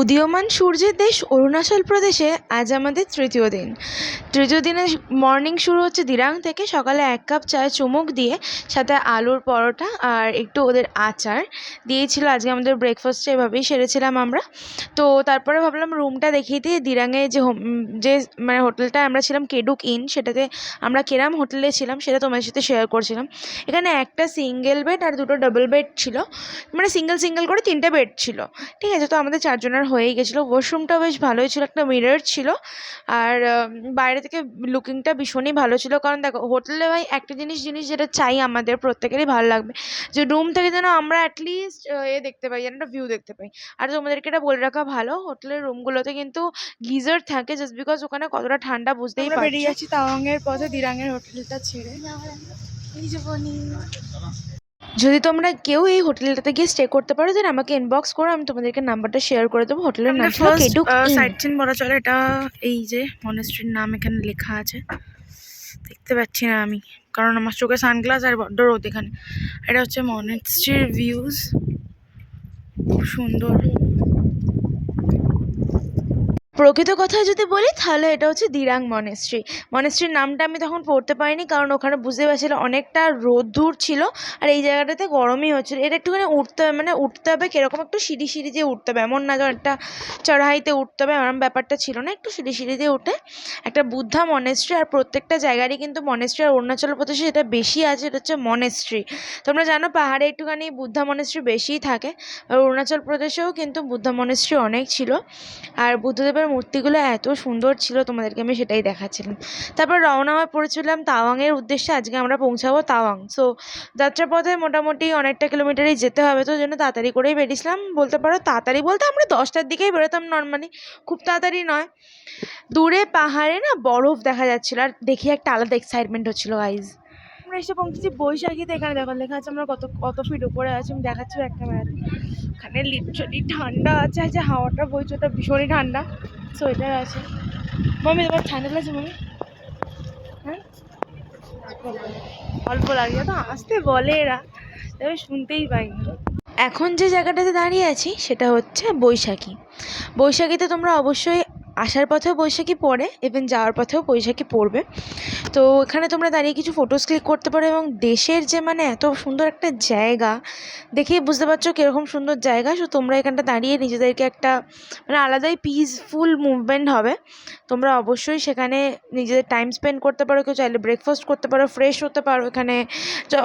উদীয়মান সূর্যের দেশ অরুণাচল প্রদেশে আজ আমাদের তৃতীয় দিন। তৃতীয় দিনের মর্নিং শুরু হচ্ছে দিরাং থেকে সকালে এক কাপ চায়ে চুমুক দিয়ে, সাথে আলুর পরোটা আর একটু ওদের আচার দিয়েছিল। আজকে আমাদের ব্রেকফাস্টটা এভাবেই সেরেছিলাম আমরা। তো তারপরে ভাবলাম রুমটা দেখিয়ে দিয়ে দিরাংয়ে যে হোম, যে মানে হোটেলটা আমরা ছিলাম কেডুক ইন সেটাতে আমরা কিরম হোটেলে ছিলাম, সেটা তোমাদের সাথে শেয়ার করছিলাম। এখানে একটা সিঙ্গেল বেড আর দুটো ডাবল বেড ছিল। মানে সিঙ্গেল সিঙ্গেল করে তিনটে বেড ছিল। ঠিক আছে, তো আমাদের চারজনের হয়েই গেছিল। ওয়াশরুমটাও বেশ ভালোই ছিল একটা মিরর ছিল। আর বাইরে থেকে লুকিংটা ভীষণই ভালো ছিল। কারণ দেখো হোটেলে ভাই একটা জিনিস জিনিস যেটা চাই আমাদের প্রত্যেকেরই ভালো লাগবে। যে রুম থেকে যেন আমরা অ্যাটলিস্ট এ দেখতে পাই যেন একটা ভিউ দেখতে পাই। আর তোমাদেরকে এটা বলে রাখা ভালো হোটেলের রুমগুলোতে কিন্তু গিজার থাকে জাস্ট বিকজ ওখানে কতটা ঠান্ডা বুঝতেই আমরা বেরিয়ে পারছ। যাচ্ছি তাওয়াংয়ের পথে দিরাঙের হোটেলটা ছেড়ে। যদি তোমরা কেউ এই হোটেলটাতে গিয়ে স্টে করতে পারো দেন আমাকে ইনবক্স করো আমি তোমাদেরকে নাম্বারটা শেয়ার করে দেবো। হোটেলের নাম ছিল কেডুক ইন সাইট সিন বলা চলে এটা এই যে মনেস্ট্রির নাম এখানে লেখা আছে। দেখতে পাচ্ছি না আমি কারণ আমার চোখে সানগ্লাস আর বড্ড রোদ এখানে। এটা হচ্ছে মনেস্ট্রির ভিউজ খুব সুন্দর। প্রকৃত কথা যদি বলি, তাহলে এটা হচ্ছে দিরাং মনেস্ট্রি মনেস্ট্রির নামটা আমি তখন পড়তে পারিনি, কারণ ওখানে বুঝতে পারছিলাম অনেকটা রোদ্দুর ছিল, আর এই জায়গাটাতে গরমই হচ্ছিল। এটা একটুখানি উঠতে হবে মানে উঠতে হবে কীরকম একটু সিঁড়ি সিঁড়ি দিয়ে উঠতে হবে, এমন না যে একটা চড়াইতে উঠতে হবে, এরম ব্যাপারটা ছিল না, একটু সিঁড়ি সিঁড়ি দিয়ে উঠে একটা বুদ্ধা মনেস্ট্রি আর প্রত্যেকটা জায়গারই কিন্তু মনেস্ট্রি আর অরুণাচল প্রদেশে যেটা বেশি আছে এটা হচ্ছে মনেস্ট্রি তোমরা জানো পাহাড়ে একটুখানি বুদ্ধা মনেস্ট্রি বেশিই থাকে, আর অরুণাচল প্রদেশেও কিন্তু বুদ্ধা মনেস্ট্রি অনেক ছিল, আর বুদ্ধদেবের মূর্তিগুলো এত সুন্দর ছিল, তোমাদেরকে আমি সেটাই দেখাচ্ছিলাম। তারপর রওনা হয়ে পড়েছিলাম তাওয়াংয়ের উদ্দেশ্যে, আজকে আমরা পৌঁছাবো তাওয়াং। সো যাত্রাপথে মোটামুটি অনেকটা কিলোমিটারই যেতে হবে, তো জন্য তাড়াতাড়ি করেই বেরিয়েছিলাম। বলতে পারো তাড়াতাড়ি বলতে আমরা দশটার দিকেই বেরোতাম নর্মালি খুব তাড়াতাড়ি নয়। দূরে পাহাড়ে না বরফ দেখা যাচ্ছিল, আর দেখি একটা আলাদা এক্সাইটমেন্ট হচ্ছিল গাইজ আমরা এসে পৌঁছেছি বৈশাখীতে, এখানে দেখো, লেখা আছে আমরা কত কত ফিট উপরে আছি, আমি দেখাচ্ছি একটা ক্যামেরাতে এখানে লিটারালি ঠান্ডা আছে আছে হাওয়াটা বইছে ওটা ভীষণই ঠান্ডা। সোয়েটার আছে। মামি তোমার ঠান্ডা লাগছে মামি হ্যাঁ? অল্প লাগে তো আসতে বলে এরা। তবে শুনতেই পাইনি। এখন যে জায়গাটাতে দাঁড়িয়ে আছি, সেটা হচ্ছে বৈশাখী। বৈশাখীতে তোমরা অবশ্যই আসার পথেও বৈশাখী পড়ে ইভেন যাওয়ার পথেও বৈশাখী পড়বে। তো এখানে তোমরা দাঁড়িয়ে কিছু ফটোস ক্লিক করতে পারো এবং দেশের যে মানে এত সুন্দর একটা জায়গা, দেখেই বুঝতে পারছ কীরকম সুন্দর জায়গা। সো তোমরা এখানটা দাঁড়িয়ে নিজেদেরকে একটা মানে আলাদাই পিসফুল মুভমেন্ট হবে। তোমরা অবশ্যই সেখানে নিজেদের টাইম স্পেন্ড করতে পারো, কেউ চাইলে ব্রেকফাস্ট করতে পারো ফ্রেশ হতে পারো এখানে।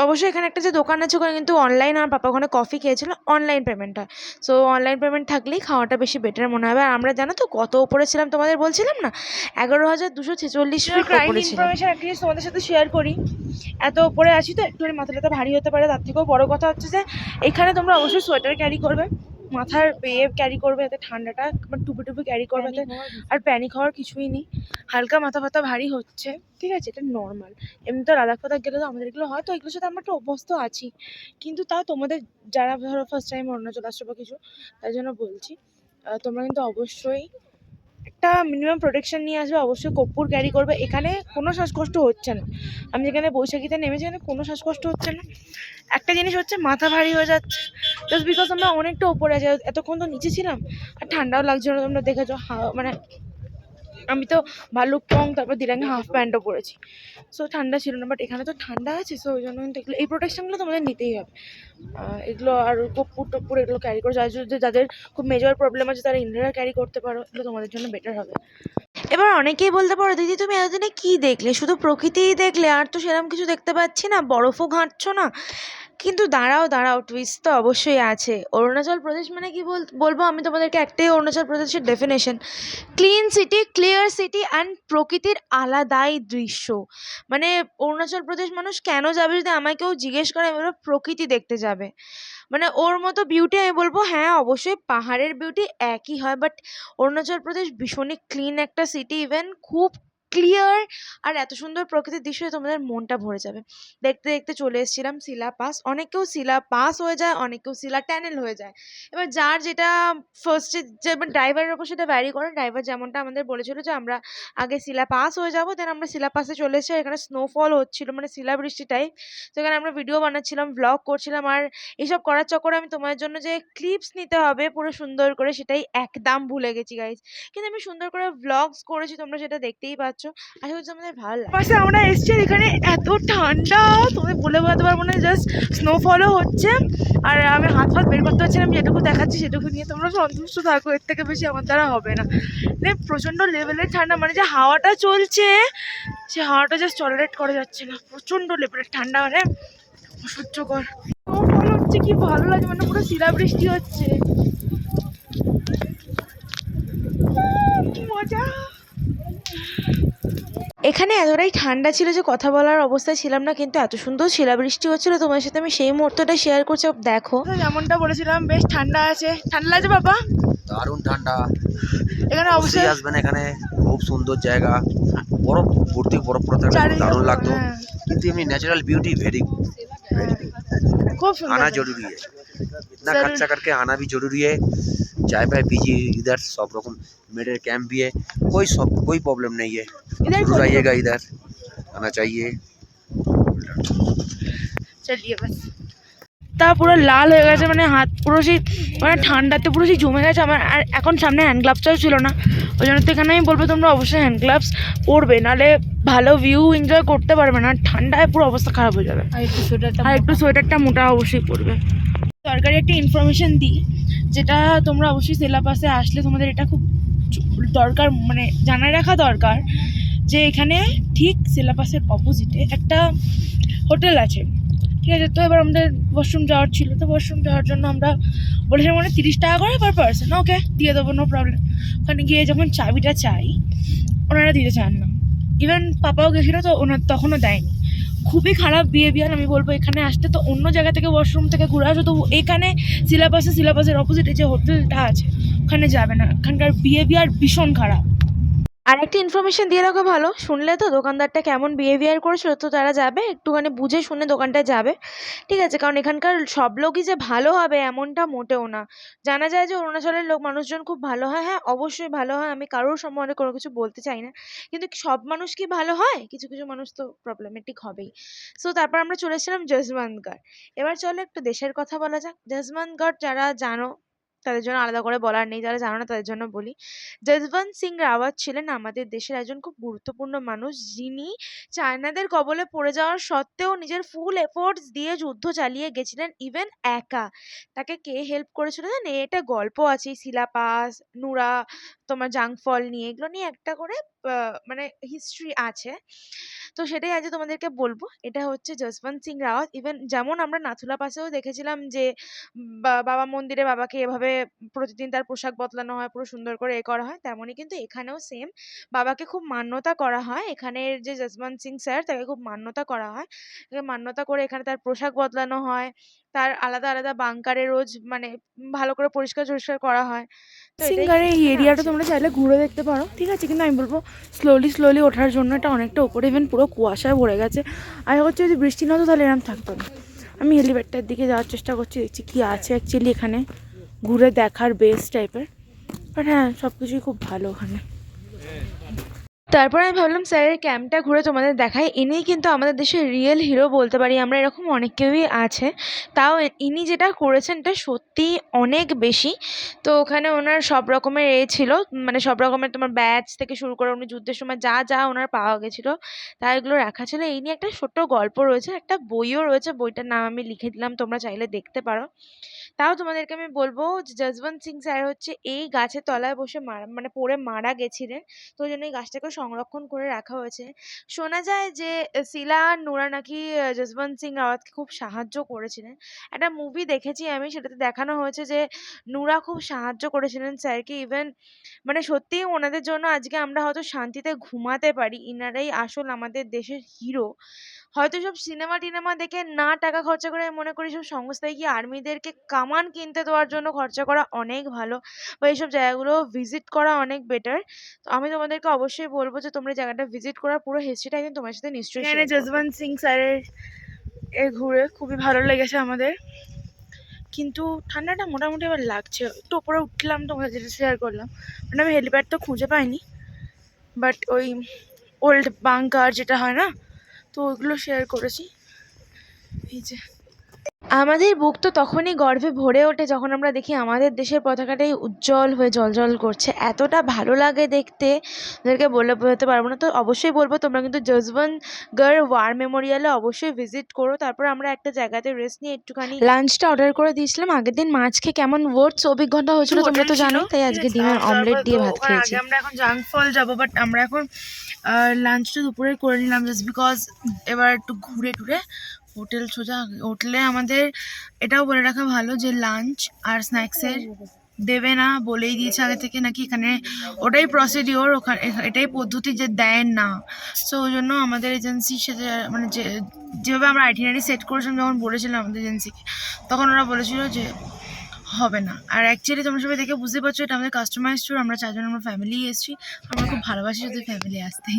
অবশ্যই এখানে একটা যে দোকান আছে, ওখানে কিন্তু অনলাইন আমার পাপা ওখানে কফি খেয়েছিল অনলাইন পেমেন্ট হয়। সো অনলাইন পেমেন্ট থাকলেই খাওয়াটা বেশি বেটার মনে হবে। আর আমরা জানো তো কত ওপরে তোমাদের বলছিলাম না? এগারো হাজার দুশো ছেচল্লিশ ইনফরমেশন একটা জিনিস তোমাদের সাথে শেয়ার করি। এত উপরে আছি তো একটু মাথা টাথা ভারী হতে পারে তার থেকেও বড় কথা হচ্ছে যে এখানে তোমরা অবশ্যই সোয়েটার ক্যারি করবে মাথার পেয়ে ক্যারি করবে যাতে ঠান্ডাটা মানে টুপি টুপি ক্যারি করবে আর প্যানিক হওয়ার কিছুই নেই। হালকা মাথা ফাথা ভারী হচ্ছে ঠিক আছে এটা নর্মাল এমনি তো লাদাখ ফাদাখ গেলে তো আমাদের এগুলো হয় তো এগুলোর সাথে আমরা একটু অভ্যস্ত আছি। কিন্তু তাও তোমাদের যারা ধরো ফার্স্ট টাইম অরুণাচল আসছো বা কিছু তাই জন্য বলছি তোমরা কিন্তু অবশ্যই একটা মিনিমাম প্রোটেকশন নিয়ে আসবে, অবশ্যই কর্পূর ক্যারি করবে। এখানে কোনো শ্বাসকষ্ট হচ্ছে না। আমি যেখানে বৈশাখীতে নেমেছি, এখানে কোনো শ্বাসকষ্ট হচ্ছে না। একটা জিনিস হচ্ছে, মাথা ভারী হয়ে যাচ্ছে। জাস্ট বিকজ আমরা অনেকটা ওপরে আছি, এতক্ষণ তো নিচে ছিলাম, আর ঠান্ডাও লাগছিল না তোমরা দেখেছ মানে আমি তো ভালুকপং তারপর দিরাঙ্গে হাফ প্যান্টও পরেছি। সো ঠান্ডা ছিল না বাট এখানে তো ঠান্ডা আছে সো ওই জন্য কিন্তু এগুলো, এই প্রোটেকশনগুলো তোমাদের নিতেই হবে। এগুলো আর কপ্পুর টপ্পুর এগুলো ক্যারি করে যাদের যদি- যাদের খুব মেজর প্রবলেম আছে, তারা ইনহেলার ক্যারি করতে পারো, এগুলো তোমাদের জন্য বেটার হবে। এবার অনেকেই বলতে পারো, দিদি, তুমি এতদিনে কি দেখলে? শুধু প্রকৃতিই দেখলে, আর তো সেরকম কিছু দেখতে পাচ্ছি না, বরফও ঘাঁটছো না। কিন্তু দাঁড়াও দাঁড়াও টুইস্ট তো অবশ্যই আছে। অরুণাচল প্রদেশ মানে কি বলব? আমি তোমাদেরকে একটাই অরুণাচল প্রদেশের definition clean city clear city and প্রকৃতির আলাদাই দৃশ্য। মানে অরুণাচল প্রদেশ মানুষ কেন যাবে যদি আমাকেও জিজ্ঞেস করে আমি বলব প্রকৃতি দেখতে যাবে। মানে ওর মতো বিউটি আমি বলব হ্যাঁ অবশ্যই পাহাড়ের বিউটি একই হয় বাট অরুণাচল প্রদেশ ভীষণই ক্লিন একটা সিটি ইভেন খুব ক্লিয়ার আর এত সুন্দর প্রকৃতির দৃশ্য তোমাদের মনটা ভরে যাবে। দেখতে দেখতে চলে এসেছিলাম শিলা পাস। অনেকেও শিলা পাস হয়ে যায়, অনেকেও শিলা ট্যানেল হয়ে যায়। এবার যার যেটা ফার্স্টে যেমন ড্রাইভারের ওপর সেটা ভ্যারি করে। ড্রাইভার যেমনটা আমাদের বলেছিল যে আমরা আগে শিলা পাস হয়ে যাব দেন আমরা শিলা পাসে চলে এসে এখানে স্নোফল হচ্ছিল মানে শিলাবৃষ্টি টাইপ সেখানে আমরা ভিডিও বানাচ্ছিলাম ব্লগ করছিলাম আর এইসব করার চক্করে আমি তোমার জন্য যে ক্লিপস নিতে হবে পুরো সুন্দর করে সেটাই একদম ভুলে গেছি গাইজ কিন্তু আমি সুন্দর করে ব্লগস করেছি, তোমরা সেটা দেখতেই পাচ্ছ। আশা করছি তোমাদের ভালো লাগবে। পাশে আমরা এসছি এখানে এত ঠান্ডা তোমাদের বলে বোঝাতে পারব না জাস্ট স্নোফলও হচ্ছে। আর আমি হাত ফাত বের করতে পারছিলাম যেটুকু দেখাচ্ছি সেটুকু নিয়ে তোমরা সন্তুষ্ট থাকো, এর থেকে বেশি আমার দ্বারা হবে না। মানে প্রচণ্ড লেভেলের ঠান্ডা মানে যে হাওয়াটা চলছে, সে হাওয়াটা জাস্ট টলারেট করা যাচ্ছে না। প্রচণ্ড লেভেলের ঠান্ডা মানে অসহ্যকর। স্নোফল হচ্ছে, কি ভালো লাগে মানে পুরো শিলাবৃষ্টি হচ্ছে। মজা। এখানে এতটাই ঠান্ডা ছিল যে কথা বলার অবস্থায় ছিলাম না কিন্তু এত সুন্দর শিলাবৃষ্টি হচ্ছিল। তোমার সাথে আমি সেই মুহূর্তটা শেয়ার করছি। দেখো। যেমনটা বলেছিলাম বেশ ঠান্ডা আছে। ঠান্ডা আছে বাবা? দারুণ ঠান্ডা। এখানে অবশ্যই আসবেন মানে এখানে খুব সুন্দর জায়গা। বরফ ভর্তি বরফ পড়তে দারুণ লাগতো। হ্যাঁ। কিন্তু এমনি ন্যাচারাল বিউটি ভেরি খুব আনা জরুরি इतना जरूर। खर्चा करके आना भी जरूरी है चाय पाए पीजिए इधर सब रकम मेडल कैंप भी है कोई सब कोई प्रॉब्लम नहीं है इधर जरूर कोई आइएगा इधर आना चाहिए চালিয়ে বাস তা পুরো লাল হয়ে গেছে মানে হাত পুরো সেই মানে ঠান্ডাতে পুরো সেই জমে গেছে আমার আর এখন সামনে হ্যান্ড গ্লাভসটাও ছিল না ওই জন্য তো এখানে আমি বলবো তোমরা অবশ্যই হ্যান্ড গ্লাভস পরবে নাহলে ভালো ভিউ এনজয় করতে পারবে না ঠান্ডায় পুরো অবস্থা খারাপ হয়ে যাবে আর একটু সোয়েটারটা আর একটু সোয়েটারটা মোটা অবশ্যই পরবে সরকারি একটা ইনফরমেশন দিই, যেটা তোমরা অবশ্যই সিলেবাসে আসলে তোমাদের এটা খুব দরকার মানে জানায় রাখা দরকার যে এখানে ঠিক সিলেবাসের অপোজিটে একটা হোটেল আছে। ঠিক আছে, তো এবার আমাদের ওয়াশরুম যাওয়ার ছিল, তো ওয়াশরুম যাওয়ার জন্য আমরা বলেছিলাম মানে তিরিশ টাকা করে পার পার্সন ওকে দিয়ে দেবো নো প্রবলেম ওখানে গিয়ে যখন চাবিটা চাই, ওনারা দিতে চান না। ইভেন পাপাও গেছিল তো ওনার তখনও দেয়নি। খুবই খারাপ বিহেভিয়ার আমি বলব এখানে। আসতে তো অন্য জায়গা থেকে ওয়াশরুম থেকে ঘুরে আসো, তো এখানে সিলেবাসে সিলেবাসের অপোজিটে যে হোটেলটা আছে, ওখানে যাবে না। এখানকার বিহেভিয়ার ভীষণ খারাপ। আর একটা ইনফরমেশন দিয়ে রাখা ভালো। শুনলে তো দোকানদারটা কেমন বিহেভিয়ার করেছিল, তো তারা যাবে, একটুখানি বুঝে শুনে দোকানটায় যাবে। ঠিক আছে, কারণ এখানকার সব লোকই যে ভালো হবে এমনটা মোটেও না। জানা যায় যে অরুণাচলের লোক মানুষজন খুব ভালো হয় হ্যাঁ অবশ্যই ভালো হয়, আমি কারোর সম্বন্ধে কোনো কিছু বলতে চাই না। কিন্তু সব মানুষ কি ভালো হয়? কিছু কিছু মানুষ তো প্রবলেমেটিক হবেই। সো তারপর আমরা চলে এসেছিলাম জসবন্তগড় এবার চলো একটু দেশের কথা বলা যাক। জসবন্তগড় যারা জানো তাদের জন্য আলাদা করে বলার নেই, যারা জানো না তাদের জন্য বলি। যশবন্ত সিং রাওয়াত ছিলেন আমাদের দেশের একজন খুব গুরুত্বপূর্ণ মানুষ, যিনি চায়নাদের কবলে পড়ে যাওয়ার সত্ত্বেও নিজের ফুল এফোর্টস দিয়ে যুদ্ধ চালিয়ে গেছিলেন ইভেন একা। তাকে কে হেল্প করেছিল জানেন এটা গল্প আছে শিলাপাস, নুরা, তোমার জাংফল নিয়ে, এগুলো নিয়ে একটা করে মানে হিস্ট্রি আছে। তো সেটাই আজ তোমাদেরকে বলব। এটা হচ্ছে যশবন্ত সিং রাওয়াত। ইভেন যেমন আমরা নাথুলা পাশেও দেখেছিলাম যে বাবা মন্দিরে বাবাকে এভাবে প্রতিদিন তার পোশাক বদলানো হয়, পুরো সুন্দর করে এ করা হয়, তেমনই কিন্তু এখানেও সেম বাবাকে খুব মান্যতা করা হয়। এখানের যে যশবন্ত সিং স্যার তাকে খুব মান্যতা করা হয়। মান্যতা করে এখানে তার পোশাক বদলানো হয়। তার আলাদা আলাদা বাংকারে রোজ মানে ভালো করে পরিষ্কার টরিষ্কার করা হয়। সিঙ্গারে এই এরিয়াটা তোমরা চাইলে ঘুরে দেখতে পারো। ঠিক আছে কিন্তু আমি বলব স্লোলি স্লোলি ওঠার জন্য এটা অনেকটা ওপরে ইভেন পুরো কুয়াশায় ভরে গেছে। আর হচ্ছে যদি বৃষ্টি না হতো তাহলে এরকম থাকতো না। আমি হেলিপ্যাডটার দিকে যাওয়ার চেষ্টা করছি দেখছি কী আছে অ্যাকচুয়ালি এখানে। ঘুরে দেখার বেস্ট টাইপের বাট হ্যাঁ সব কিছুই খুব ভালো ওখানে। তারপর আমি ভাবলাম স্যারের ক্যাম্পটা ঘুরে তোমাদের দেখাই। ইনিই কিন্তু আমাদের দেশের রিয়েল হিরো বলতে পারি, আমরা এরকম অনেক কেউই আছে। তাও ইনি যেটা করেছেন, এটা সত্যিই অনেক বেশি। তো ওখানে ওনার সব রকমের এ ছিল মানে সব রকমের তোমার ব্যাচ থেকে শুরু করে উনি যুদ্ধের সময় যা যা ওনার পাওয়া গেছিল, তা এগুলো রাখা ছিল। এই নিয়ে একটা ছোট্ট গল্প রয়েছে, একটা বইও রয়েছে, বইটার নাম আমি লিখে দিলাম, তোমরা চাইলে দেখতে পারো। তাও তোমাদেরকে আমি বলব যে যশবন্ত সিং স্যার হচ্ছে এই গাছের তলায় বসে মারা মানে পড়ে মারা গেছিলেন। তো ওই জন্য এই গাছটাকে সংরক্ষণ করে রাখা হয়েছে। শোনা যায় যে শিলা আর নুরা নাকি যশবন্ত সিং রাওয়াতকে খুব সাহায্য করেছিলেন। একটা মুভি দেখেছি আমি, সেটাতে দেখানো হয়েছে যে নুরা খুব সাহায্য করেছিলেন স্যারকে। ইভেন মানে সত্যিই ওনাদের জন্য আজকে আমরা হয়তো শান্তিতে ঘুমাতে পারি। ইনারাই আসল আমাদের দেশের হিরো হয়তো সব সিনেমা টিনেমা দেখে না টাকা খরচা করে আমি মনে করি সব সংস্থায় গিয়ে আর্মিদেরকে কামান কিনতে দেওয়ার জন্য খরচা করা অনেক ভালো বা এইসব জায়গাগুলো ভিজিট করা অনেক বেটার তো আমি তোমাদেরকে অবশ্যই বলব যে তোমরা জায়গাটা ভিজিট করার পুরো হিস্ট্রিটা কিন্তু তোমার সাথে নিশ্চয়ই এখানে যশবন্ত সিং স্যারের এ ঘুরে খুবই ভালো লেগেছে আমাদের। কিন্তু ঠান্ডাটা মোটামুটি এবার লাগছে। একটু ওপরে উঠলাম তোমাদের যেটা শেয়ার করলাম। মানে আমি হেলিপ্যাড তো খুঁজে পাইনি। বাট ওই ওল্ড বাংকার যেটা হয় না? তো ওইগুলো শেয়ার করেছি। এই যে। আমাদের বুক তো তখনই গর্বে ভরে ওঠে যখন আমরা দেখি আমাদের দেশের পতাকাটাই উজ্জ্বল হয়ে জ্বলজ্বল করছে। এতটা ভালো লাগে দেখতে ওদেরকে বলে বোঝাতে পারব না। তো অবশ্যই বলব তোমরা কিন্তু জসবন্তগড় ওয়ার মেমোরিয়ালে অবশ্যই ভিজিট করো। তারপর আমরা একটা জায়গাতে রেস্ট নিয়ে একটুখানি লাঞ্চটা অর্ডার করে দিয়েছিলাম। আগের দিন মাছ খেয়ে কেমন ওটস অভিজ্ঞতা হয়েছিল তোমরা তো জানো তাই আজকে? ডিমের অমলেট দিয়ে ভাত খেয়েছি। আমরা এখন জাঙ্ক ফল যাব বাট আমরা এখন লাঞ্চটা দুপুরে করে নিলাম জাস্ট বিকজ এবার একটু ঘুরে টুরে হোটেল সোজা হোটেলে আমাদের, এটাও বলে রাখা ভালো যে লাঞ্চ আর স্ন্যাক্সের দেবে না, বলেই দিয়েছে আগে থেকে নাকি এখানে ওটাই প্রসিডিওর ওখানে এটাই পদ্ধতি যে দেয় না। সো ওই জন্য আমাদের এজেন্সির সাথে মানে যে, যেভাবে আমরা আইটিনারি সেট করেছিলাম যখন বলেছিলাম আমাদের এজেন্সিকে তখন ওরা বলেছিল যে হবে না। আর অ্যাকচুয়ালি তোমরা সবাই দেখে বুঝতে পারছ, এটা আমাদের কাস্টমাইজ ট্যুর আমরা চারজন আমরা ফ্যামিলি এসেছি। আমরা খুব ভালোবাসি যদি ফ্যামিলি আসতে।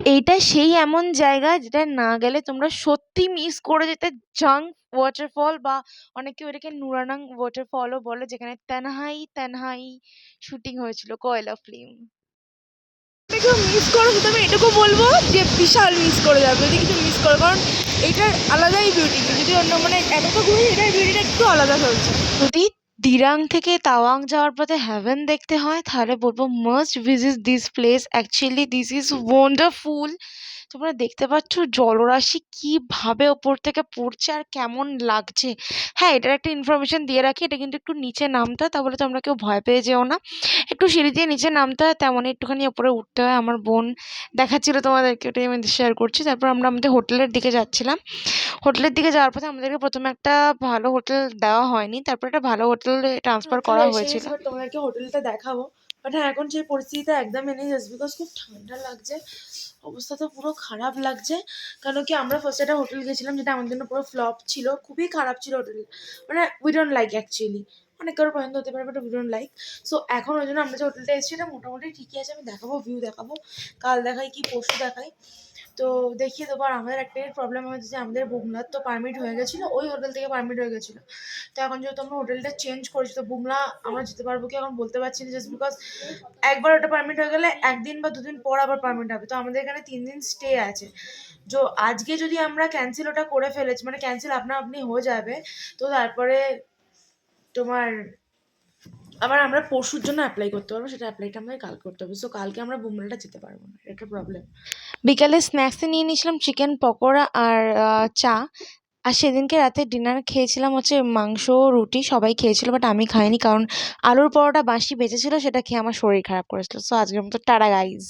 এইটা সেই এমন জায়গা যেটা না গেলে তোমরা সত্যি মিস করে যেতে জাং ওয়াটারফল বা অনেকে ওটাকে নুরানাং ওয়াটারফলও বলে, যেখানে তেনহাই তেনহাই শুটিং হয়েছিল, কয়লা ফিল্ম কেউ মিস করো শুধু আমি এটুকু বলব যে বিশাল মিস করে যাবে, যদি কিছু মিস করো, কারণ এটার আলাদাই বিউটি যদি অন্য মানে এত তো ঘুরি এটার বিউটিটা একটু আলাদা চলছে। যদি দিরাং থেকে তাওয়াং যাওয়ার পথে হ্যাভেন দেখতে হয়, তাহলে বলব must visit this place actually this is wonderful তোমরা দেখতে পাচ্ছ জলরাশি কীভাবে ওপর থেকে পড়ছে আর কেমন লাগছে। হ্যাঁ এটার একটা ইনফরমেশন দিয়ে রাখি এটা কিন্তু একটু নিচে নামতে হয় তাহলে তোমরা কেউ ভয় পেয়ে যেও না। একটু সিঁড়ি দিয়ে নিচে নামতে হয় তেমনই একটুখানি ওপরে উঠতে হয় আমার বোন। দেখাচ্ছিল তোমাদেরকে ওটাই আমি শেয়ার করছি। তারপর আমরা আমাদের হোটেলের দিকে যাচ্ছিলাম। হোটেলের দিকে যাওয়ার পথে আমাদেরকে প্রথমে একটা ভালো হোটেল দেওয়া হয়নি তারপর একটা ভালো হোটেলে ট্রান্সফার করা হয়েছিল। তোমাদেরকে হোটেলটা দেখাবো। বাট হ্যাঁ এখন সেই পরিস্থিতিটা একদমই নেই জাস্ট বিকজ খুব ঠান্ডা লাগছে, অবস্থা তো পুরো খারাপ লাগছে। কেন কি আমরা ফার্স্ট একটা হোটেল গেছিলাম, যেটা আমাদের জন্য পুরো ফ্লপ ছিল, খুবই খারাপ ছিল হোটেল মানে উই ডোন্ট লাইক অ্যাকচুয়ালি অনেক কারও পছন্দ হতে পারে but we don't like so এখন ওই জন্য আমরা যে হোটেলটা এসেছি, এটা মোটামুটি ঠিকই আছে, আমি দেখাবো ভিউ দেখাবো, কাল দেখাই কি, পরশু দেখাই। তো দেখিয়ে দেবো আর আমাদের একটাই প্রবলেম হয়েছে যে আমাদের বুমলার তো পারমিট হয়ে গেছিল, ওই হোটেল থেকে পারমিট হয়ে গেছিল। তো এখন যেহেতু আমরা হোটেলটা চেঞ্জ করেছি, তো বুমলা, আমরা যেতে পারব কি এখন বলতে পারছি না জাস্ট বিকজ একবার ওটা পারমিট হয়ে গেলে একদিন বা দুদিন পর আবার পারমিট হবে। তো আমাদের এখানে তিন দিন স্টে আছে। তো আজকে যদি আমরা ক্যান্সেল ওটা করে ফেলেছি মানে ক্যান্সেল আপনা আপনি হয়ে যাবে, তো তারপরে তোমার আবার আমরা পরশুর জন্য অ্যাপ্লাই করতে পারব, সেটা অ্যাপ্লাইটা আমাদের কাল করতে হবে। সো কালকে আমরা বুমরাটা যেতে পারব না, এটা প্রবলেম বিকালে স্ন্যাক্সে নিয়ে নিয়েছিলাম চিকেন পকোড়া আর চা। আর সেদিনকে রাতে ডিনার খেয়েছিলাম হচ্ছে মাংস, রুটি, সবাই খেয়েছিল বাট আমি খাইনি কারণ আলুর পরোটা বাসি বেঁচেছিল, সেটা খেয়ে আমার শরীর খারাপ করেছিল। সো আজকের মতো টাটা গাইজ